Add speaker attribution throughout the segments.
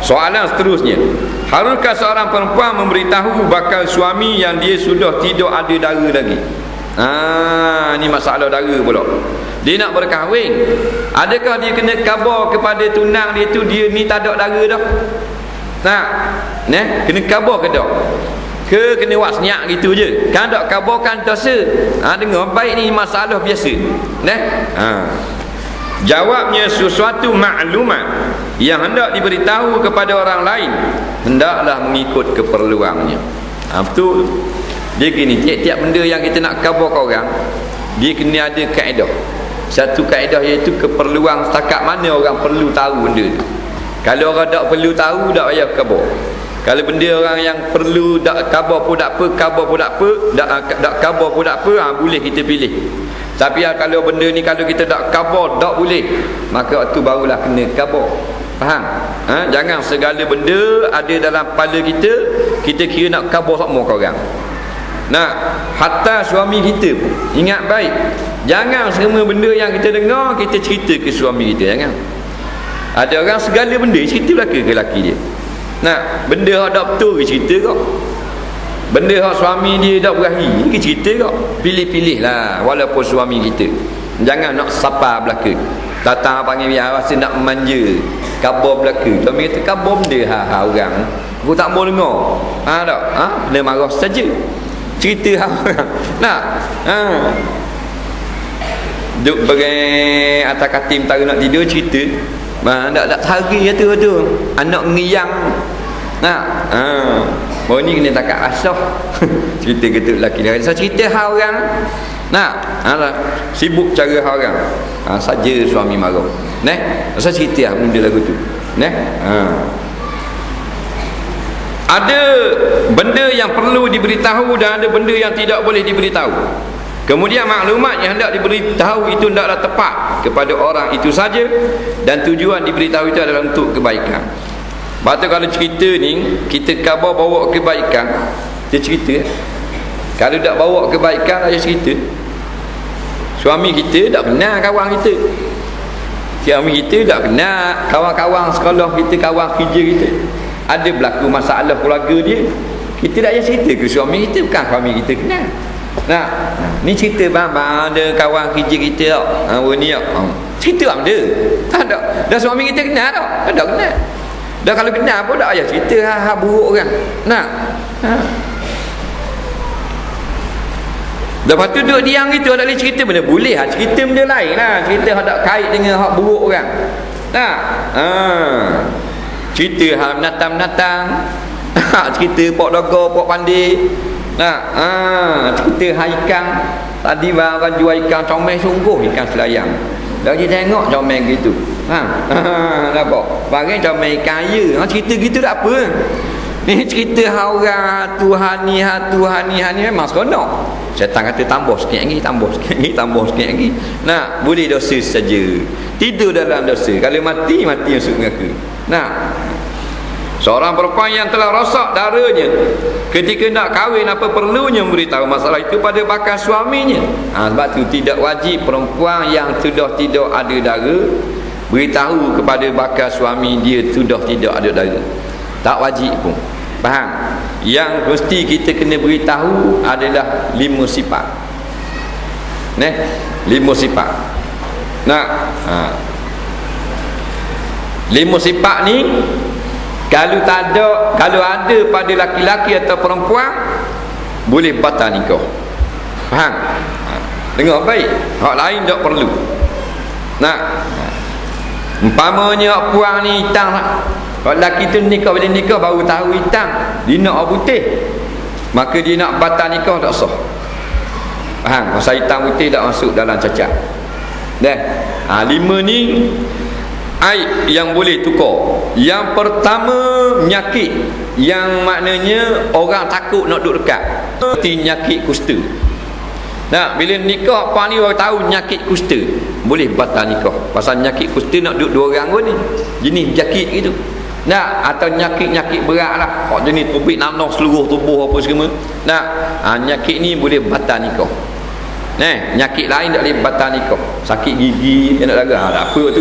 Speaker 1: Soalan seterusnya. Haruskah seorang perempuan memberitahu bakal suami yang dia sudah tidak ada dara lagi? Ah, ni masalah dara pula. Dia nak berkahwin. Adakah dia kena kabar kepada tunang dia tu Dia ni tak ada dara dah? Nah, ne? kena kabar ke tak? Ke kena buat senyak gitu je? Kan tak kabarkan dosa ha, dengar baik ni masalah biasa. Ne? ha. Jawabnya sesuatu maklumat yang hendak diberitahu kepada orang lain hendaklah mengikut keperluannya. Ha, betul. Dia gini tiap-tiap benda yang kita nak kabar ke orang dia kena ada kaedah. Satu kaedah iaitu keperluan setakat mana orang perlu tahu benda tu. Kalau orang tak perlu tahu tak payah kabar kalau benda orang yang perlu tak khabar pun tak apa khabar pun tak apa tak, khabar pun tak apa ha, boleh kita pilih tapi ha, kalau benda ni kalau kita tak khabar tak boleh maka waktu barulah kena khabar faham ha? jangan segala benda ada dalam kepala kita kita kira nak khabar semua ke orang Nah, hatta suami kita pun ingat baik. Jangan semua benda yang kita dengar kita cerita ke suami kita, jangan. Ada orang segala benda cerita belaka ke laki dia. Nak benda hak dak betul cerita kau. Benda hak suami dia dak berahi ni ke cerita kau. Pilih-pilih lah walaupun suami kita. Jangan nak sapa belaka. Datang panggil dia rasa nak manja. Kabar belaka. Suami kata kabar benda ha, ha orang. Aku tak mau dengar. Ha tak? Ha? Dia marah saja. Cerita ha orang. Nak? Ha. Duk bagai atas katil tak nak tidur cerita Ha, tak tak hari tu tu. Anak ngiyang. Nah, ha. Oh ni kena takat asah. cerita gitu lelaki dia. Saya cerita hal orang. Nah, ha, sibuk cara hal orang. Ha, saja suami marah. Neh, saya cerita lah benda lagu tu. Neh. Ha. Ada benda yang perlu diberitahu dan ada benda yang tidak boleh diberitahu. Kemudian maklumat yang hendak diberitahu itu hendaklah tepat kepada orang itu saja dan tujuan diberitahu itu adalah untuk kebaikan. Batu kalau cerita ni kita khabar bawa kebaikan, dia cerita. Kalau tak bawa kebaikan dia cerita. Suami kita tak kenal kawan kita. Suami kita tak kenal kawan-kawan sekolah kita, kawan kerja kita. Ada berlaku masalah keluarga dia. Kita tak payah cerita ke suami kita bukan suami kita kenal. Nah, ni cerita bang, ada kawan kerja kita tak? Ha, ni tak? Ha. Cerita bang dia. Tak ada. Dah suami kita kenal tak? Tak ada kenal. Dah kalau kenal pun tak payah cerita ha, ha buruk kan. Nah. Ha. Lepas tu duduk diam gitu tak boleh cerita benda boleh ha. cerita benda lain lah cerita hak tak kait dengan hak buruk orang nah ha. cerita hak menatang-menatang cerita pok dogo pok pandi Nah, ah, cerita ikan tadi orang jual ikan comel sungguh ikan selayang. Kita tengok comel gitu. Ha. Nampak? Barang comel ikan ya. Ha, cerita gitu tak apa. Ni cerita ha orang Tuhan ni ha Tuhan ni ha ni memang seronok. Syaitan kata tambah sikit lagi, tambah sikit lagi, tambah sikit lagi. Nah, boleh dosa saja. Tidur dalam dosa. Kalau mati, mati masuk neraka. Nah, Seorang perempuan yang telah rosak darahnya Ketika nak kahwin apa perlunya memberitahu masalah itu pada bakal suaminya ha, Sebab itu tidak wajib perempuan yang sudah tidak ada darah Beritahu kepada bakal suami dia sudah tidak ada darah Tak wajib pun. Faham? Yang mesti kita kena beritahu adalah lima sifat. Neh, lima sifat. Nak? Ha. Lima sifat ni kalau tak ada kalau ada pada laki-laki atau perempuan boleh batal nikah. Faham? Ha. dengar baik. Hak lain tak perlu. Nak umpamanya puang ni hitam. Kalau laki tu nikah bila nikah baru tahu hitam. Dia nak putih. Maka dia nak batal nikah tak sah. Faham? Masa hitam putih tak masuk dalam cacat. Dah. Ha, lima ni aib yang boleh tukar. Yang pertama nyakit. Yang maknanya orang takut nak duduk dekat. Seperti nyakit kusta nah bila nikah apa ni orang tahu nyakit kusta. Boleh batal nikah. Pasal nyakit kusta nak duduk dua orang pun ni. Jenis nyakit gitu. Nah atau nyakit-nyakit berat lah. Oh, jenis tubik nanah seluruh tubuh apa semua. Nah ha, nyakit ni boleh batal nikah. Nah, nyakit lain tak boleh batal nikah. Sakit gigi, nak laga, ha, apa tu.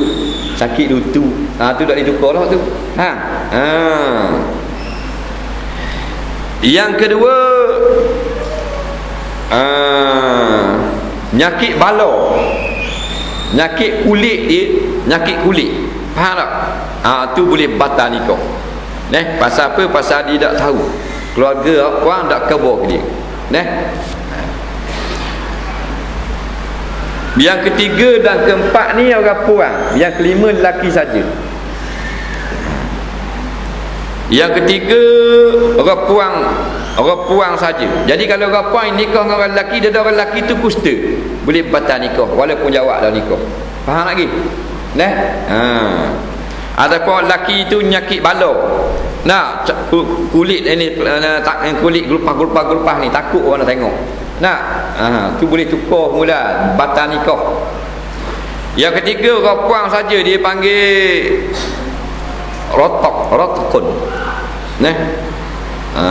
Speaker 1: Sakit lutut ha tu tak ditukar lah tu. Ha ha. Yang kedua ha, nyakit bala nyakit kulit dia nyakit kulit faham tak ha tu boleh batal nikah Neh, pasal apa? Pasal dia tak tahu. Keluarga puan tak kebor dia. Neh. Yang ketiga dan keempat ni orang puan. Yang kelima lelaki saja. Yang ketiga orang puang orang puang saja. Jadi kalau orang puang nikah dengan orang lelaki dia orang lelaki tu kusta. Boleh batal nikah walaupun jawab dah nikah. Faham lagi? Neh. Ha. Ataupun lelaki itu nyakit balok Nak kulit ini tak kulit gelupah-gelupah-gelupah ni takut orang nak tengok. Nak. Ha, tu boleh tukar mula batal nikah. Yang ketiga orang puang saja dia panggil rotok, rotokun. Nah. Ha.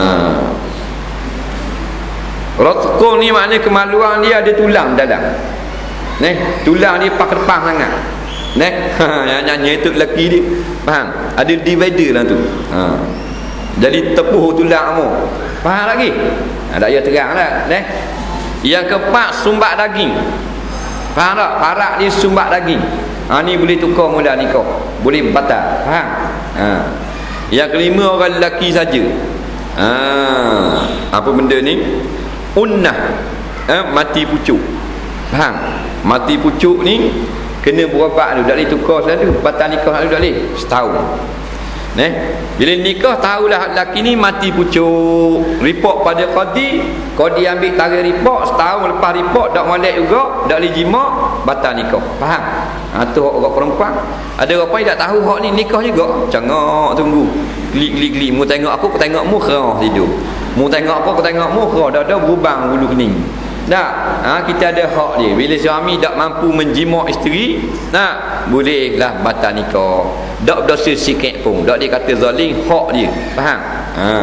Speaker 1: Rotokun ni maknanya kemaluan dia ada tulang dalam. Nah, tulang dia pak depan sangat. Nek, yang nyanyi itu lelaki dia. Faham? Ada divider lah tu. Ha. Jadi tepuh tulang kamu. Faham lagi? Ha, tak payah terang lah. Nek. Yang keempat, sumbat daging. Faham tak? Parak ni sumbat daging. Ha, ni boleh tukar mula nikah. Boleh batal. Faham? Ha. Yang kelima, orang lelaki saja. Ha. Apa benda ni? Unnah. Ha, mati pucuk. Faham? Mati pucuk ni kena berubat dulu tak boleh tukar selalu. Batal nikah dulu tak boleh setahun. Neh, bila nikah tahulah lelaki ni mati pucuk. Report pada qadi. Qadi ambil tarik report. Setahun lepas report tak molek juga. Tak boleh jima batal nikah. Faham? Ha tu orang perempuan. Ada orang pun tak tahu hak ni nikah juga. Cengok tunggu. Glik glik glik mu tengok aku aku tengok mu kerah tidur mu tengok aku aku tengok mu kerah dah dah berubang bulu kening tak, ha, kita ada hak dia. Bila suami tak mampu menjimak isteri, nak bolehlah batal nikah. Tak berdosa sikit pun. Tak dia kata zalim, hak dia. Faham? Ha.